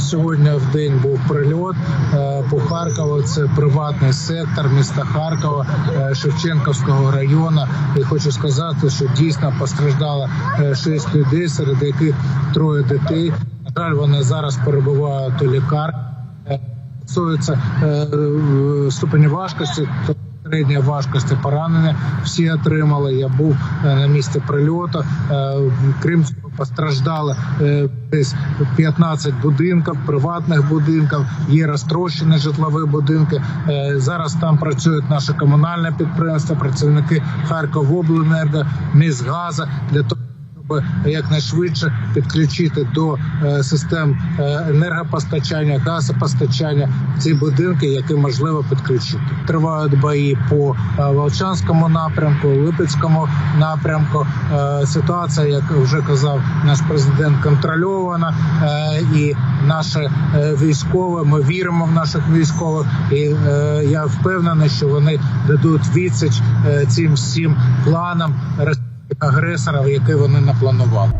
Сьогодні в день був прильот е, по Харкову. Це приватний сектор міста Харкова, е, Шевченківського району. І хочу сказати, що дійсно постраждало е, шість людей, серед яких троє дітей. На жаль, вони зараз перебувають у лікарні. Е, Стосується е, е, ступені важкості. То Середньої важкості поранення всі отримали. Я був е, на місці прильоту. Е, Крім постраждали е, десь 15 будинків, приватних будинків. Є розтрощені житлові будинки. Зараз там працюють наші комунальні підприємства, працівники Харковобленерго, Міськгаза для того. Якнайшвидше підключити до е, систем е, енергопостачання, газопостачання ці будинки, які можливо підключити. Тривають бої по е, Волчанському напрямку, Липецькому напрямку. Ситуація, як вже казав наш президент, контрольована, і наші е, військові. Ми віримо в наших військових, і я впевнений, що вони дадуть відсіч цим всім планам агресорів, який вони напланували.